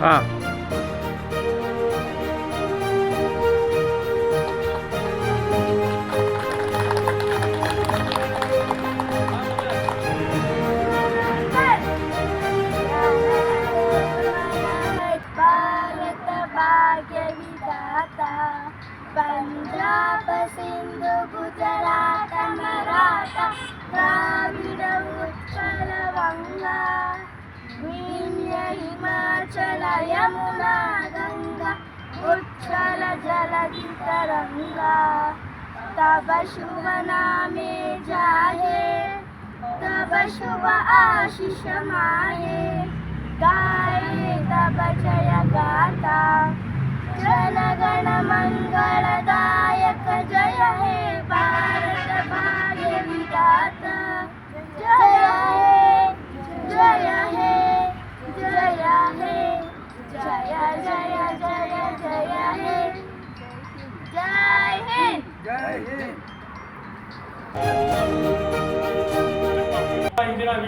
啊。हिमाचल यमुना गङ्गा उच्छल जलधि तरङ्गा तब शुभ नामे जाहे तब शुभ आशिष माहे गाये तब जय गाता जनगण मङ्गलदायक जय हे भारत भाग्य विदाता जय हे जय हे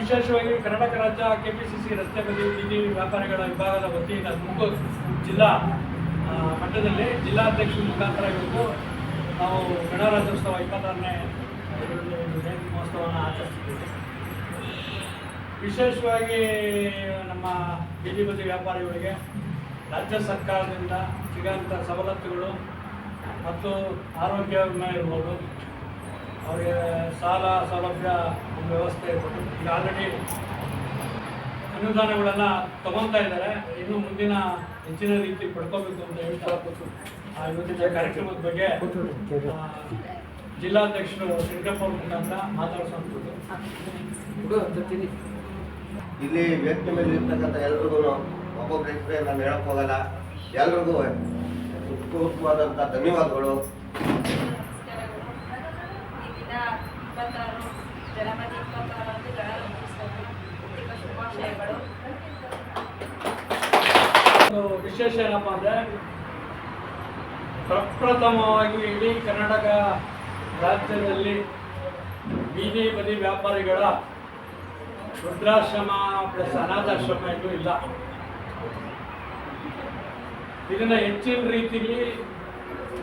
ವಿಶೇಷವಾಗಿ ಕರ್ನಾಟಕ ರಾಜ್ಯ ಕೆ ಪಿ ಸಿ ಸಿ ರಸ್ತೆ ಬದಿ ಬೀದಿ ವ್ಯಾಪಾರಿಗಳ ವಿಭಾಗದ ವತಿಯಿಂದ ತುಮಕೂರು ಜಿಲ್ಲಾ ಮಟ್ಟದಲ್ಲಿ ಜಿಲ್ಲಾಧ್ಯಕ್ಷರ ಮುಖಾಂತರ ಇವತ್ತು ನಾವು ಗಣರಾಜ್ಯೋತ್ಸವ ಇಪ್ಪತ್ತಾರನೇ ಜಯಂತಿ ಮಹೋತ್ಸವವನ್ನು ಆಚರಿಸ್ತಿದ್ದೇವೆ ವಿಶೇಷವಾಗಿ ನಮ್ಮ ಬೀದಿ ಬದಿ ವ್ಯಾಪಾರಿಗಳಿಗೆ ರಾಜ್ಯ ಸರ್ಕಾರದಿಂದ ಸಿಗೋಂಥ ಸವಲತ್ತುಗಳು ಮತ್ತು ಆರೋಗ್ಯ ವಿಮೆ ಇರ್ಬೋದು ಅವರಿಗೆ ಸಾಲ ಸೌಲಭ್ಯ ಒಂದು ವ್ಯವಸ್ಥೆ ಕೊಟ್ಟು ಈಗ ಆಲ್ರೆಡಿ ಅನುದಾನಗಳನ್ನು ತಗೊತಾ ಇದ್ದಾರೆ. ಇನ್ನು ಮುಂದಿನ ಹೆಚ್ಚಿನ ರೀತಿ ಪಡ್ಕೋಬೇಕು ಅಂತ ಹೇಳ್ತಾ ಆ ಇವತ್ತಿನ ಕಾರ್ಯಕ್ರಮದ ಬಗ್ಗೆ ಜಿಲ್ಲಾಧ್ಯಕ್ಷರು ಶಂಕರಪ್ಪ ಅವ್ರ ಮುಖಾಂತರ ಮಾತಾಡಿಸುವಂಥದ್ದು ಇಲ್ಲಿ ವ್ಯಕ್ತಿ ಮೇಲೆ ಇರ್ತಕ್ಕಂಥ ಎಲ್ರಿಗೂ ಒಬ್ಬೊಬ್ಬರ ಹೆಸರೇ ನಾನು ಹೇಳಕ್ ಹೋಗಲ್ಲ. ಎಲ್ರಿಗೂ ಧನ್ಯವಾದಗಳು. ಇಪ್ಪತ್ತಾರು, ಜನವರಿ ಶುಭಾಶಯಗಳು. ವಿಶೇಷ ಏನಪ್ಪ ಅಂದರೆ, ಪ್ರಪ್ರಥಮವಾಗಿ ಇಡೀ ಕರ್ನಾಟಕ ರಾಜ್ಯದಲ್ಲಿ ಬೀದಿ ಬದಿ ವ್ಯಾಪಾರಿಗಳ ವೃದ್ಧಾಶ್ರಮ ಪ್ಲಸ್ ಅನಾಥಾಶ್ರಮ ಇದು ಇಲ್ಲ. ಇದನ್ನು ಹೆಚ್ಚಿನ ರೀತಿಯಲ್ಲಿ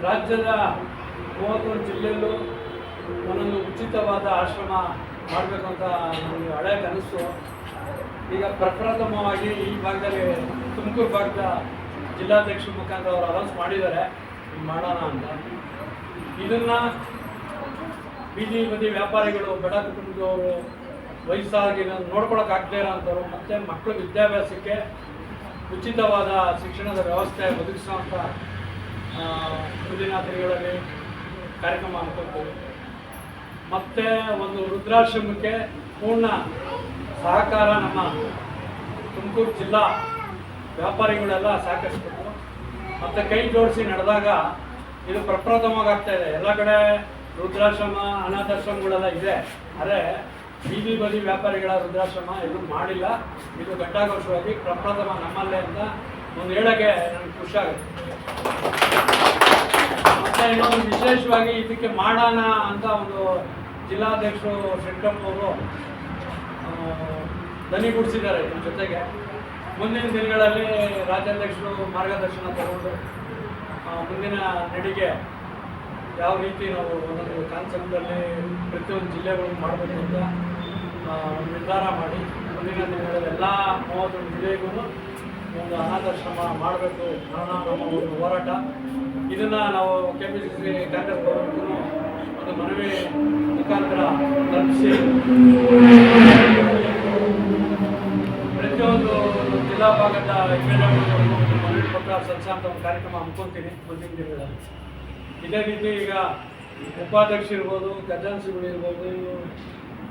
ರಾಜ್ಯದ ಮೂವತ್ತೊಂದು ಜಿಲ್ಲೆಯಲ್ಲೂ ಒಂದೊಂದು ಉಚಿತವಾದ ಆಶ್ರಮ ಮಾಡಬೇಕು ಅಂತ ನನಗೆ ಹಳೆ ಕನಸು. ಈಗ ಪ್ರಪ್ರಥಮವಾಗಿ ಈ ಭಾಗದಲ್ಲಿ ತುಮಕೂರು ಭಾಗದ ಜಿಲ್ಲಾಧ್ಯಕ್ಷರ ಮುಖಾಂತರ ಅವರು ಅನೌನ್ಸ್ ಮಾಡಿದ್ದಾರೆ. ಮಾಡೋಣ ಅಂತ. ಇದನ್ನು ಬೀದಿ ಬದಿ ವ್ಯಾಪಾರಿಗಳು, ಬಡ ಕುಟುಂಬದವರು, ವಯಸ್ಸಾಗಿ ನೋಡ್ಕೊಳಕ್ಕಾಗದೇ ಇರೋಂಥವ್ರು ಮತ್ತು ಮಕ್ಕಳ ವಿದ್ಯಾಭ್ಯಾಸಕ್ಕೆ ಉಚಿತವಾದ ಶಿಕ್ಷಣದ ವ್ಯವಸ್ಥೆ ಒದಗಿಸುವಂಥ ಮುಂದಿನ ದಿನಗಳಲ್ಲಿ ಕಾರ್ಯಕ್ರಮ ಅನ್ಕೊಳ್ತೀವಿ ಮತ್ತು ಒಂದು ವೃದ್ಧಾಶ್ರಮಕ್ಕೆ ಪೂರ್ಣ ಸಹಕಾರ ನಮ್ಮ ತುಮಕೂರು ಜಿಲ್ಲಾ ವ್ಯಾಪಾರಿಗಳೆಲ್ಲ ಸಹಕರಿಸ್ಬೇಕು. ಮತ್ತು ಕೈ ಜೋಡಿಸಿ ನಡೆದಾಗ ಇದು ಪ್ರಪ್ರಥಮವಾಗ್ತಾ ಇದೆ. ಎಲ್ಲ ಕಡೆ ವೃದ್ಧಾಶ್ರಮ ಅನಾಥಾಶ್ರಮಗಳೆಲ್ಲ ಇದೆ. ಆದರೆ ಬೀದಿ ಬದಿ ವ್ಯಾಪಾರಿಗಳ ವೃದ್ಧಾಶ್ರಮ ಇದು ಮಾಡಿಲ್ಲ. ಇದು ಘಟ್ಟಾಘೋಷವಾಗಿ ಪ್ರಪ್ರಥಮ ನಮ್ಮಲ್ಲೇ ಅಂತ ಒಂದು ಹೇಳೋಕ್ಕೆ ನನಗೆ ಖುಷಿ ಆಗುತ್ತೆ. ಮತ್ತೆ ಇನ್ನೊಂದು ವಿಶೇಷವಾಗಿ ಇದಕ್ಕೆ ಮಾಡೋಣ ಅಂತ ಒಂದು ಜಿಲ್ಲಾಧ್ಯಕ್ಷರು ಶೆಟ್ಟಪ್ಪ ಅವರು ದನಿಗೂಡಿಸಿದ್ದಾರೆ ಇದ್ರ ಜೊತೆಗೆ. ಮುಂದಿನ ದಿನಗಳಲ್ಲಿ ರಾಜ್ಯಾಧ್ಯಕ್ಷರು ಮಾರ್ಗದರ್ಶನ ತಗೊಂಡು ಮುಂದಿನ ನಡಿಗೆ ಯಾವ ರೀತಿ ನಾವು ಒಂದೊಂದು ಕಾನ್ಸೆಪ್ಟಲ್ಲಿ ಪ್ರತಿಯೊಂದು ಜಿಲ್ಲೆಗಳು ಮಾಡಬೇಕು ಅಂತ ನಿರ್ಧಾರ ಮಾಡಿ ಮುಂದಿನ ದಿನಗಳಲ್ಲಿ ಎಲ್ಲ ಮೂವತ್ತೊಂದು ಜಿಲ್ಲೆಗೂ ಒಂದು ಅನಾಥಾಶ್ರಮ ಮಾಡಬೇಕು ಅನ್ನೋ ಒಂದು ಹೋರಾಟ. ಇದನ್ನು ನಾವು ಕೆ ಪಿ ಸಿ ಕಾಂಗ್ರೆಸ್ ಒಂದು ಮನವಿ ಮುಖಾಂತರ ತಲುಪಿಸಿ. ಪ್ರತಿಯೊಂದು ಜಿಲ್ಲಾ ಭಾಗದ ಮನವಿ ಪತ್ರ ಒಂದು ಕಾರ್ಯಕ್ರಮ ಹಮ್ಮಿಕೊಳ್ತೀನಿ ಮುಂದಿನ ದಿನಗಳಲ್ಲಿ. ಇದೇ ರೀತಿ ಈಗ ಉಪಾಧ್ಯಕ್ಷ ಇರ್ಬೋದು ಖಜಾನ್ಸಿಗಳು ಇರ್ಬೋದು,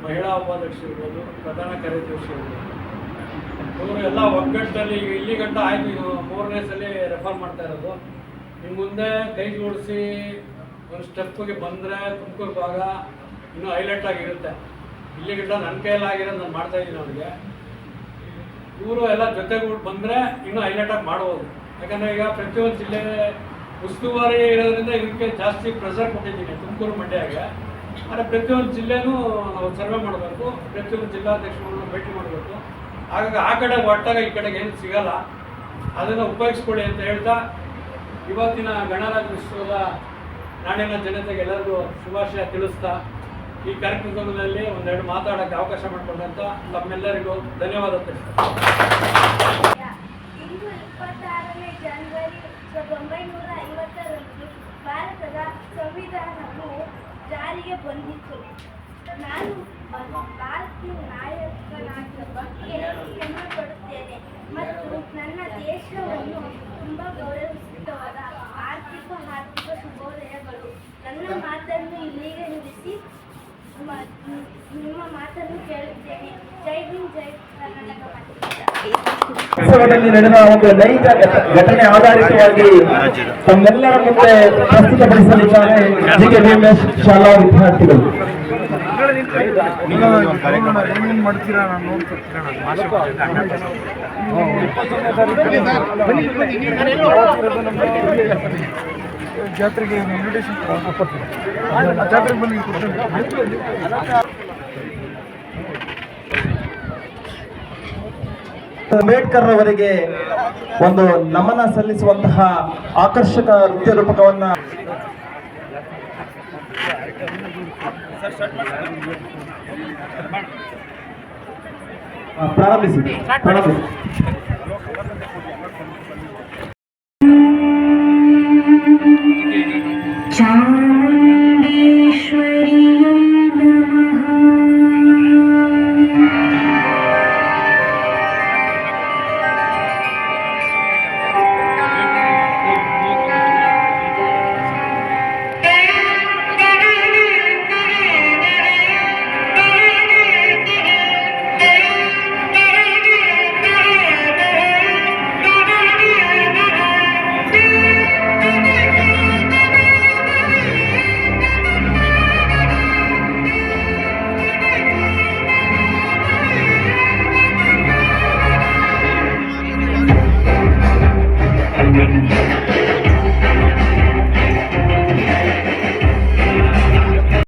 ಮಹಿಳಾ ಉಪಾಧ್ಯಕ್ಷ ಇರ್ಬೋದು, ಪ್ರಧಾನ ಕಾರ್ಯದರ್ಶಿ ಇರ್ಬೋದು. ಇವರು ಎಲ್ಲ ಒಗ್ಗಟ್ಟಲ್ಲಿ ಈಗ ಇಲ್ಲಿ ಗಂಟ ಆಯ್ತು ಮೂರನೇ ಸಲ ರೆಫರ್ ಮಾಡ್ತಾ ಇರೋದು. ಇನ್ನು ಮುಂದೆ ಕೈ ಜೋಡಿಸಿ ಒಂದು ಸ್ಟೆಪ್ಗೆ ಬಂದರೆ ತುಮಕೂರು ಭಾಗ ಇನ್ನೂ ಹೈಲೈಟ್ ಆಗಿರುತ್ತೆ. ಇಲ್ಲಿ ನನ್ನ ನನ್ನ ಕೈಯಲ್ಲಾಗಿರೋದು ನಾನು ಮಾಡ್ತಾ ಇದ್ದೀನಿ ಅವ್ರಿಗೆ ಇವರು ಎಲ್ಲ ಜೊತೆಗೂಡಿ ಬಂದರೆ ಇನ್ನೂ ಹೈಲೈಟ್ ಆಗಿ ಮಾಡ್ಬೋದು. ಯಾಕಂದರೆ ಈಗ ಪ್ರತಿಯೊಂದು ಜಿಲ್ಲೆ ಉಸ್ತುವಾರಿ ಇರೋದ್ರಿಂದ ಇದಕ್ಕೆ ಜಾಸ್ತಿ ಪ್ರೆಸರ್ ಕೊಟ್ಟಿದ್ದೀನಿ ತುಮಕೂರು ಮಂಡ್ಯಾಗೆ. ಆದರೆ ಪ್ರತಿಯೊಂದು ಜಿಲ್ಲೆನೂ ನಾವು ಸರ್ವೆ ಮಾಡಬೇಕು, ಪ್ರತಿಯೊಂದು ಜಿಲ್ಲಾಧ್ಯಕ್ಷರನ್ನು ಭೇಟಿ ಮಾಡಬೇಕು. ಹಾಗಾಗಿ ಆ ಕಡೆ ಒಟ್ಟಾಗ ಈ ಕಡೆಗೆ ಏನು ಸಿಗೋಲ್ಲ. ಅದನ್ನು ಉಪಯೋಗಿಸ್ಕೊಳ್ಳಿ ಅಂತ ಹೇಳ್ತಾ ಇವತ್ತಿನ ಗಣರಾಜ್ಯೋತ್ಸವದ ನಾಡಿನ ಜನತೆಗೆ ಎಲ್ಲರಿಗೂ ಶುಭಾಶಯ ತಿಳಿಸ್ತಾ, ಈ ಕಾರ್ಯಕ್ರಮದಲ್ಲಿ ಒಂದೆರಡು ಮಾತಾಡೋಕ್ಕೆ ಅವಕಾಶ ಮಾಡಿಕೊಂಡಂತ ತಮ್ಮೆಲ್ಲರಿಗೂ ಧನ್ಯವಾದ ತಿಳಿಸ್ತೀನಿ ನನ್ನ ಮಾತನ್ನು ಇಲ್ಲಿಗೆ ನಿಲ್ಲಿಸಿ ನಿಮ್ಮ ಮಾತನ್ನು ಕೇಳುತ್ತೇನೆ ಜೈ ಹಿಂದ್ ಜೈ ಕರ್ನಾಟಕ ಮಾತೆ. ಉತ್ಸವದಲ್ಲಿ ನಡೆದ ಒಂದು ನೈಜ ಘಟನೆ ಆಧಾರಿತವಾಗಿ ತಮ್ಮೆಲ್ಲರ ಮುಂದೆ ಪ್ರಸ್ತುತಪಡಿಸಲಿದ್ದಾರೆ ಜಿ ಕೆ ಭೀಮೇಶ್ ಶಾಲಾ ವಿದ್ಯಾರ್ಥಿಗಳು ಮಾಡ್ತೀರಾ ನಾನು ನೋಡ್ತಿರ್ತೀನಿ ಜಾತ್ರೆಗೆ ಇನ್ವಿಟೇಷನ್ ಕೊಡ್ತೀನಿ ಜಾತ್ರೆಗೆ ಬಂದು ಅಂಬೇಡ್ಕರ್ ಅವರಿಗೆ ಒಂದು ನಮನ ಸಲ್ಲಿಸುವಂತಹ ಆಕರ್ಷಕ ನೃತ್ಯ ರೂಪಕವನ್ನ ಪ್ರಾರಂಭಿಸಿ. ಪ್ರಾರಂಭಿಸಿ. চার